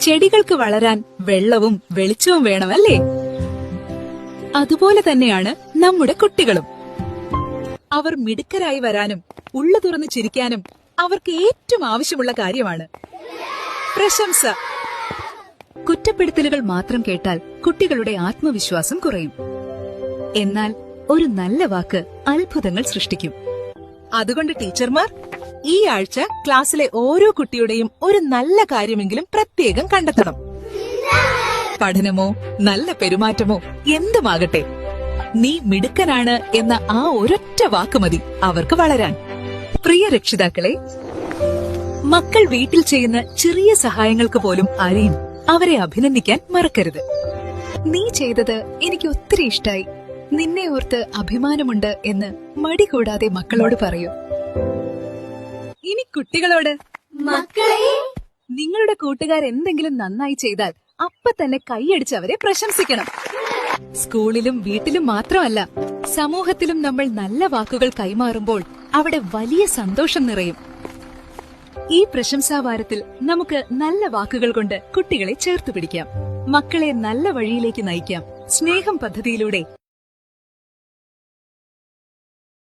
ചെടികൾക്ക് വളരാൻ വെള്ളവും വെളിച്ചവും വേണമല്ലേ? അതുപോലെ തന്നെയാണ് നമ്മുടെ കുട്ടികളും. അവർ മിടുക്കരായി വരാനും ഉള്ളു തുറന്ന് ചിരിക്കാനും അവർക്ക് ഏറ്റവും ആവശ്യമുള്ള കാര്യമാണ്. പ്രശംസ. കുറ്റപ്പെടുത്തലുകൾ മാത്രം കേട്ടാൽ കുട്ടികളുടെ ആത്മവിശ്വാസം കുറയും. എന്നാൽ ഒരു നല്ല വാക്ക് അത്ഭുതങ്ങൾ സൃഷ്ടിക്കും. അതുകൊണ്ട് ടീച്ചർമാർ ഈ ആഴ്ച ക്ലാസ്സിലെ ഓരോ കുട്ടിയുടെയും ഒരു നല്ല കാര്യമെങ്കിലും പ്രത്യേകം കണ്ടെത്തണം. പഠനമോ നല്ല പെരുമാറ്റമോ എന്തുമാകട്ടെ നീ മിടുക്കനാണ് എന്ന ആ ഒരൊറ്റ വാക്ക് മതി അവർക്ക് വളരാൻ. പ്രിയ രക്ഷിതാക്കളെ മക്കൾ വീട്ടിൽ ചെയ്യുന്ന ചെറിയ സഹായങ്ങൾക്ക് പോലും ആരെയും അവരെ അഭിനന്ദിക്കാൻ മറക്കരുത്. നീ ചെയ്തത് എനിക്ക് ഒത്തിരി ഇഷ്ടായി. നിന്നെ ഓർത്ത് അഭിമാനമുണ്ട് എന്ന് മടി കൂടാതെ മക്കളോട് പറയൂ. ഇനി കുട്ടികളോട്? മക്കളെ? നിങ്ങളുടെ കൂട്ടുകാർ എന്തെങ്കിലും നന്നായി ചെയ്താൽ അപ്പ തന്നെ കൈയടിച്ച് അവരെ പ്രശംസിക്കണം. സ്കൂളിലും വീട്ടിലും മാത്രമല്ല സമൂഹത്തിലും നമ്മൾ നല്ല വാക്കുകൾ കൈമാറുമ്പോൾ അവിടെ വലിയ സന്തോഷം നിറയും. ഈ പ്രശംസാവാരത്തിൽ നമുക്ക് നല്ല വാക്കുകൾ കൊണ്ട് കുട്ടികളെ ചേർത്ത് പിടിക്കാം. മക്കളെ നല്ല വഴിയിലേക്ക് നയിക്കാം. സ്നേഹം പദ്ധതിയിലൂടെ